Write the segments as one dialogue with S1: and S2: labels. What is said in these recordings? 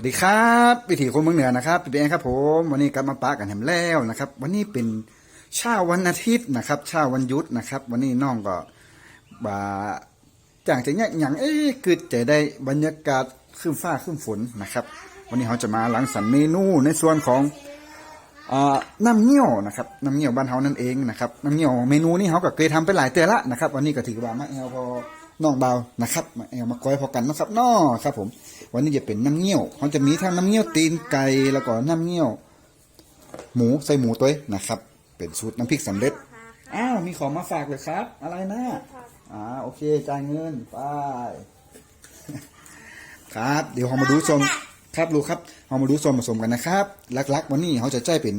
S1: วัสดีครับวิถีคนเมืองเหนือนะครับพี่เองครับผมวันนี้กลับมาปะกันแหมแล้วนะครับ วันนี้เป็นเช้าวันอาทิตย์นะครับเช้าวันยุดนะครับ วันนี้น้องก็บาจางจะเนี้ยอย่างเอ๊ะคือจะได้บรรยากาศขึ้นฟ้าขึ้นฝนนะครับ วันนี้เราจะมาหลังสรรค์เมนูในส่วนของอ่าน้ำเงี้ยวนะครับน้ำเงี้ยวบ้านเฮานั่นเองนะครับน้ำเงี้ยวเมนูนี้เขาก็เคยทำไปหลายเตือนละนะครับ วันนี้ก็ถือว่ามาแอลพอ น้องเบานะครับมาแอลมาก้อยพอกันนะครับน้อครับ ผม วันนี้จะเป็นน้ำเงี้ยวเขาจะมีทั้งน้ำเงี้ยวตีนไก่แล้วก็น้ำเงี้ยว หมูใส่หมูตัวนะครับ เป็นสูตรน้ำพริกสำเร็จอ้าวมีของมาฝากเลยครับ อะไรนะอ่าโอเคจ่ายเงินไปครับ เดี๋ยวเรามาดูส่วนครับลูกครับเรามาดูส่วนผสมกันนะครับลักๆ วันนี้เขาจะใช้เป็น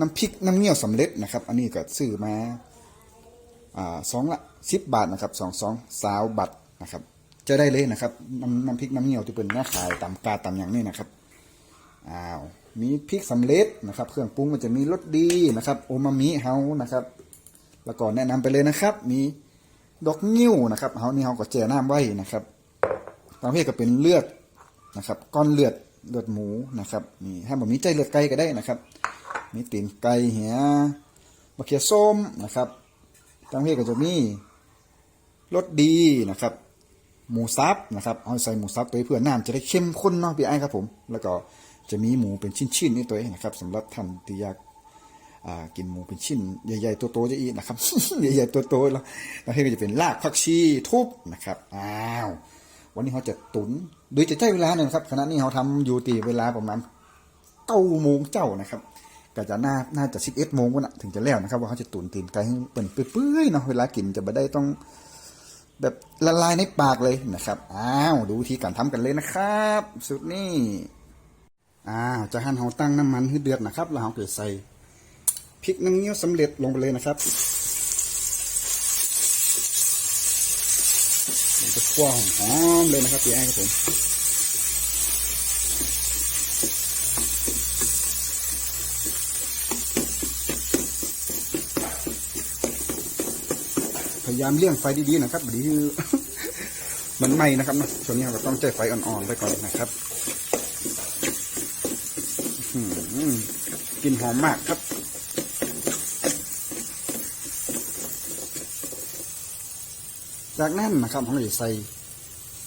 S1: น้ำพริกน้ำเงี้ยวสำเร็จนะครับ อันนี้ก็ซื้อมา สองละสิบบาทนะครับสองสองสาวบัตรนะครับจะได้เลยนะครับน้ำน้ำพริกน้ำเงี้ยวที่เป็นแม่ขายตามกาตามอย่างนี้นะครับอ้าวมีพริกสำเร็จนะครับ เครื่องปรุงมันจะมีรสดีนะครับโอมามิเฮานะครับแล้วก็แนะนำไปเลยนะครับ มีดอกงิ้วนะครับเฮานี่เฮาก็แจ่น้ำไว้นะครับบางเพศก็เป็นเลือดนะครับ ก้อนเลือดเลือดหมูนะครับนี่ถ้าแบบนี้ใจเลือดไก่ก็ได้นะครับ มีตีนไก่เหียมะเขือส้มนะครับ บางเพศก็จะมีรสดีนะครับ หมูสับนะครับเอาใส่หมูสับตัวเพื่อน้ำจะได้เข้มข้นเนาะพี่ไอ้ครับผม แล้วก็จะมีหมูเป็นชิ้นๆนี่ตัวเองนะครับสำหรับท่านที่อยากกินหมูเป็นชิ้นใหญ่ๆตัวโตจะอีกนะครับใหญ่ๆตัวโตแล้วแล้วที่ก็จะเป็นรากผักชีทุบนะครับอ้าววันนี้เขาจะตุนโดยจะใช้เวลาหนึ่งครับขณะนี้เขาทำอยู่ตีเวลาประมาณเก้าโมงเจ้านะครับ ก็จะน่าน่าจะสิบเอ็ดโมงก็นะถึงจะแล้วนะครับ ว่าเขาจะตุนตีนไก่ให้เปิ่นเปื่อยๆเนาะเวลากินจะไม่ได้ต้อง แบบละลายในปากเลยนะครับอ้าวดูวิธีการทำกันเลยนะครับ สุดนี้อ้าวจะหั่นเขาตั้งน้ำมันให้เดือดนะครับ แล้วเขาเกิดใส่พริกน้ำเงี้ยวสำเร็จลงไปเลยนะครับจะคั่วหอมๆเลยนะครับพี่ไอ้ครับผมายามเลี่ยงไฟดีๆนะครับดียวมันไหม้นะครับนะช่วงนี้เราต้องใจไฟอ่อนๆไปก่อนนะครับอื้อหือกลินหอมมากครับจากนั้นนะครับเราจะใส่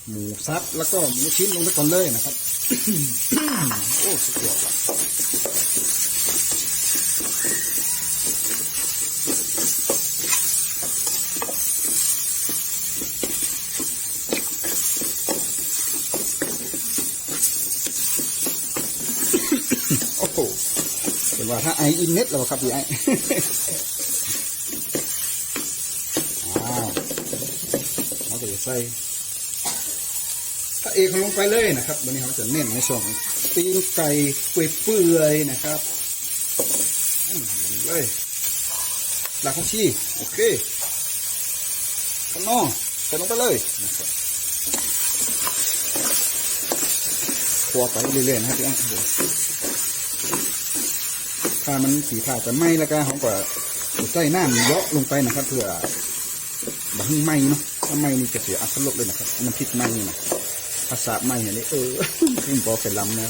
S1: หมูสับแล้วก็หมูชิ้นลงไปก่อนเลยนะครับ โอ้สุดยอดละโอ้โห เห็นว่าถ้าไออินเน็ตแล้วครับพี่ไออ้าวเราก็จะใส่พระเอกของลงไปเลยนะครับ วันนี้เราจะเน้นในส่วนของตีนไก่เปื่อยๆนะครับอืมเลยหลักของชีโอเคข้างนอกใส่ลงไปเลยนะครับคั่วไปเรื่อยๆนะครับพี่อ้ครับผม ถ้ามันสีผ่าจะไหม้แล้วก็เขาก็จะใส่น้ำเยอะลงไปนะครับเพื่อบางไหม้เนาะถ้าไหม้นี่จะเสียอัตรสเลยนะครับน้ำพริกไหม้นี่นะภาษาไหม้เนี่ยเออขึ้นพอเป็นลำนะ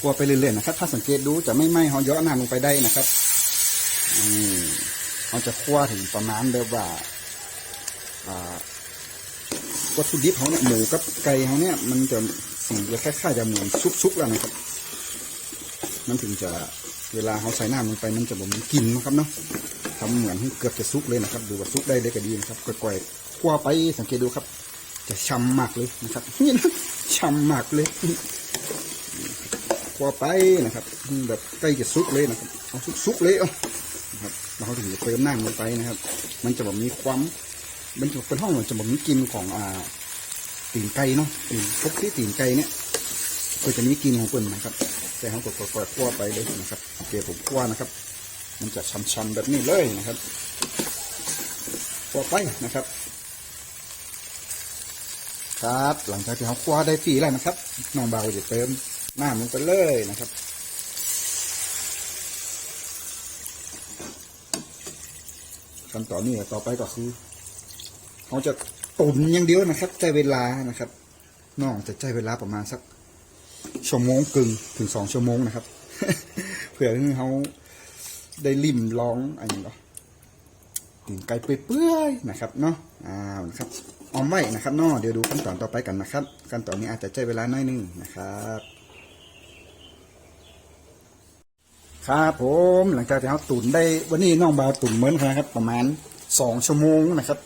S1: กลัวไปเรื่อยๆนะครับ ถ้าสังเกตดูจะไม่ไหม้เขาเยอะน้ำลงไปได้นะครับ เขาจะคั่วถึงประมาณแบบว่าอ่าวัตถุดิบเขาเนี่ยหมูกับไก่เขาเนี่ยมันจะสีจะคล้ายๆจะเหมือนซุปๆแล้วนะครับ มันถึงจะเวลาเขาใส่น้ำลงไปมันจะบ่มีกลิ่นนะครับเนาะทำเหมือนเกือบจะซุกเลยนะครับ ดูว่าซุกได้เลยก็ดีนะครับก่อยๆคั่วไปสังเกตดูครับ จะช้ำมากเลยนะครับนี่นะช้ำมากเลยคั่วไปนะครับ แบบใกล้จะซุกเลยนะครับเอาซุกๆเลยเอา นะครับแล้วเขาถึงจะเติมน้ำลงไปนะครับ มันจะแบบมีความมันจะเป็นห้องมันจะแบอกมีกลิ่นของอ่าตีนไก่เนาะตีนพวกที่ตีนไก่เนี่ยก็จะมีกลิ่นของเปิ่นนะครับ แต่เขาก็กดๆคั่วไปเลยนะครับโอเคผมคั่วนะครับ มันจะชันๆแบบนี้เลยนะครับคั่วไปนะครับครับหลังจากที่เขาคั่วได้ปีแล้วนะครับน้องเบาจะเติมน้ำลงไปเลยนะครับ ขั้นตอนนี้ต่อไปก็คือเขาจะตุนอย่างเดียวนะครับใช้เวลานะครับน้องจะใช้เวลาประมาณสักชั่วโมงกึ่งถึงสองชั่วโมงนะครับเพื่อให้เขาได้ลิ่มลองอะไรอย่างเงี้ยตีนไก่เปื่อยๆนะครับเนาะอ้าวนะครับออมไว้นะครับเนาะเดี๋ยวดูขั้นตอนต่อไปกันนะครับ ขั้นตอนนี้อาจจะใช้เวลาน้อยหนึงนะครับ ครับผมหลังจากที่เขาตุนได้วันนี้น้องบาวตุนเหมือนกันครับ ประมาณสองชั่วโมงนะครับ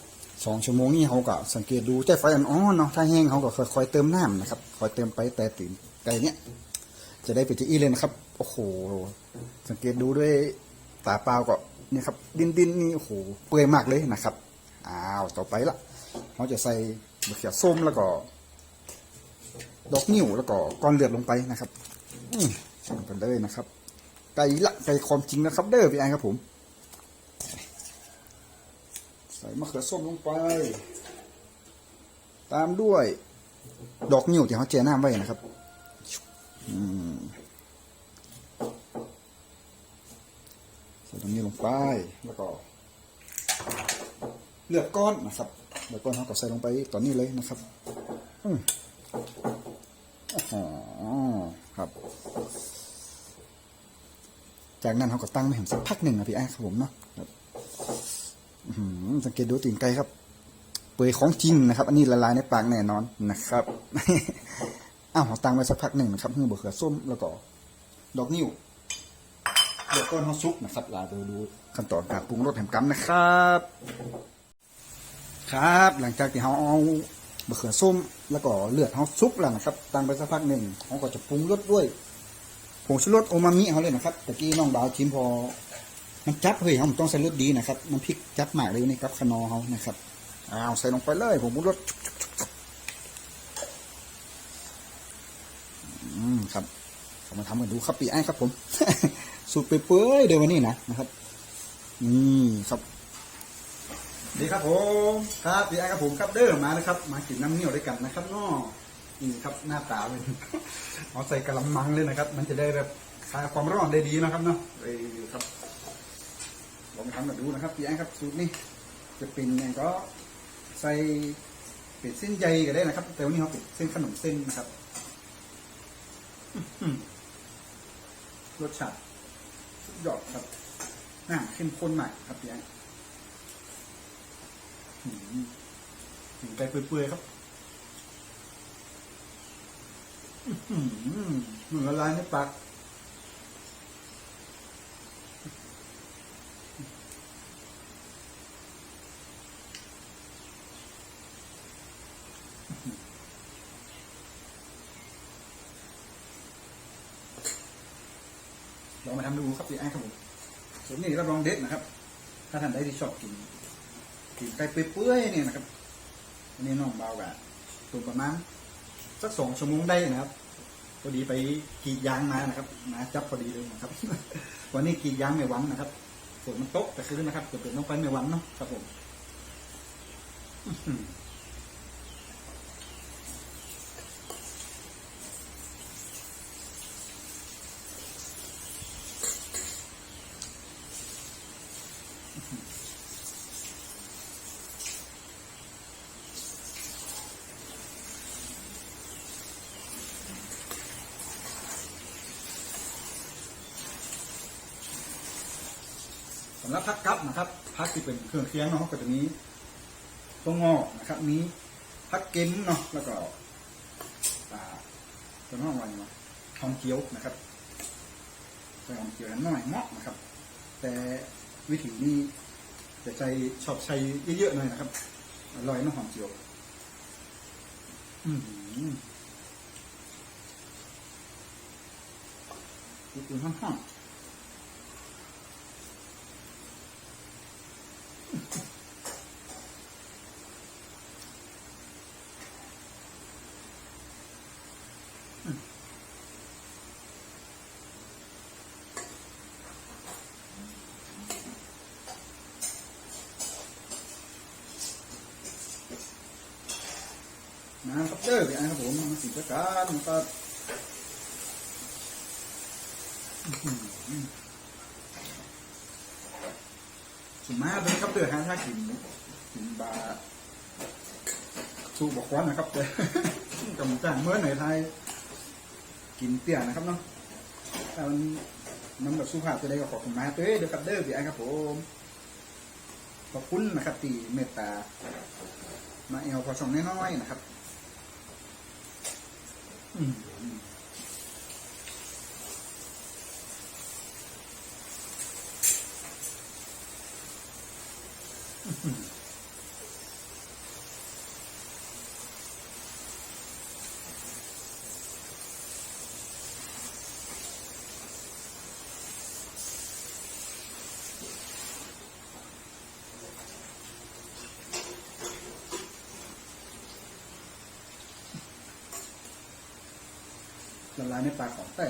S1: สองชั่วโมงนี่เขาก็สังเกตดูใจไฟอ่อนเนาะถ้าแห้งเขาก็ค่อยๆเติมน้ำนะครับค่อยเติมไปแต่ตื่นไก่เนี้ยจะได้เป็นจะอี้เลยนะครับโอ้โห สังเกตดูด้วยตาเปล่าก็นี่ครับ ดินดินนี่โอ้โหเปื่อยมากเลยนะครับอ้าวต่อไปละเขาจะใส่มะเขือส้มแล้วก็ ดอกนิ้วแล้วก็ก้อนเลือดลงไปนะครับอืมใส่ลงไปเลยนะครับ ไก่ละไก่ความจริงนะครับ เด้อพี่ไอ้ครับผม ใส่มะเขือส้มลงไป ตามด้วย ดอกนิ้วที่เขาเจน้ำไว้นะครับใส่ตรงนี้ลงไปแล้วก็ เลือดก้อนนะครับเลือดก้อนเขาก็ใส่ลงไปตอนนี้เลยนะครับอืมอ๋อครับ จากนั้นเขาก็ตั้งไม่เห็นสักพักหนึ่งนะพี่ไอ้ครับผมเนาะสังเกตดูตีนไก่ครับ เปื่อยของจริงนะครับ อันนี้ละลายในปากแน่นอนนะครับอ้าวเขาตั้งไว้สักพักหนึ่งนะครับเพื่อบะเขือส้มแล้วก็ ดอกนิ้วเดี๋ยวก้อนเขาซุปนะครับลาดูดูขั้นตอนการปรุงรสแหมกำนะครับ ครับ หลังจากที่เขาเอาบะเขือส้ม แล้วก็เลือดเขาซุปแล้วนะครับตั้งไปสักพักหนึ่งเขาก็จะปรุงรสด้วย ผงชูรสโอมามิเขาเลยนะครับตะกี้น้องดาวชิมพอ มันจับเฮ้ยเขาต้องใส่รสดีนะครับน้ำพริกจับหมากเลยนี่ครับขนอเขานะครับอ้าวใส่ลงไปเลยผงชูรสอืมครับมาทำกันดูครับปีไอ้ครับ ผมสูตรเปื่อยเดี๋ยววันนี้นะนะครับนี่ครับดีครับผมครับปีไอ้ครับผมครับเด้อมานะครับ มากินน้ำเงี้ยวด้วยกันนะครับน้อ นี่ครับหน้าตาเลยเอาใส่กระมังเลยนะครับ มันจะได้แบบคลายความร้อนได้ดีนะครับเนาะเอ้ยครับลองทำกันดูนะครับพี่แอนครับสูตรนี้จะเป็นไงก็ใส่เป็ดเส้นใยก็ได้นะครับ แต่วันนี้เขาเป็ดเส้นขนมเส้นนะครับรสชาติยอดครับน่าเข้มข้นมากครับพี่แอนหือถึงไก่เปื่อยๆครับ อืม เหมือนละลายในปากลองมาทำดูครับพี่ไอ้ครับผมส่วนนี้รับรองเด็ดนะครับ ถ้าท่านใดที่ชอบกินกินไก่เปื่อยๆเนี่ยนะครับอันนี้น้องเบากะตัวประมาณ สักสองชั่วโมงได้นะครับพอดีไปกรีดยางมานะครับมาจับพอดีเลยนะครับ วันนี้กรีดยางไม่หวังนะครับฝนมันตกแต่คืนนะครับเกิดเป็นต้องไปไม่หวังเนาะครับผม อื้อหือสำหรับพักกับนะครับพักที่เป็นเครื่องเคียงเนาะก็จะมีตัวงอกนะครับมีพักเก็มเนาะแล้วก็อ่าตัวน้องอะไรเนาะหอมเจียวนะครับใส่หอมเจียวน้อยเหมาะนะครับ แต่วิธีนี้จะใช้ชอบใช้เยอะๆหน่อยนะครับอร่อยน้องหอมเจียวอืมอุ่นๆห้องๆ นะครับเด้อพี่ไอ้ครับผมมาสิประการนะครับ อื้อหือสุมาเป็นครับเดือดฮะถ้ากินกินบาสูบอกควันนะครับเด้อกำจังเมื่อไหนไทยกินเตี้ยนะครับเนาะแต่มันมันแบบสุภาพจะได้ก็ขอบคุณมาเต้ยเดี๋ยวกับเด้อพี่ไอ้ครับผมขอบคุณนะครับตีเมตตา มาเอลพอช่องน้อยๆนะครับ อืม ละลายในปากของแต่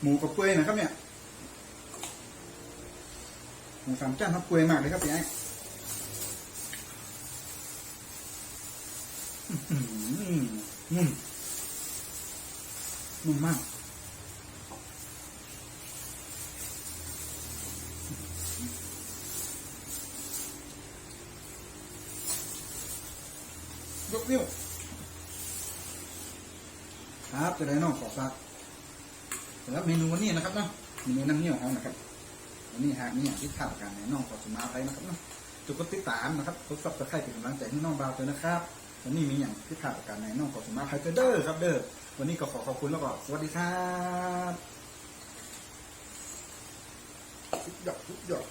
S1: หมูกับเปื่อยนะครับ เนี่ยหมูสามจ้านครับเปื่อยมากเลยครับพี่ไอ้อื้อหือนุ่มนุ่มมาก ยกนิ้ว ครับจะได้น้องขอฝาก สำหรับเมนูวันนี้นะครับเนาะเมนูน้ำเงี้ยวเขานะครับวันนี้หากมีอย่างที่ข่าวกันในน้องขอสมาไปนะครับเนาะจุกดติดตามนะครับกดซับสไครต์เป็นกำลังใจให้น้องบาวเลยนะครับวันนี้มีอย่างที่ข่าวกันในน้องขอสมาไปเด้อครับเด้อวันนี้ก็ขอขอบคุณแล้วก็สวัสดีครับหยอดสุดยอด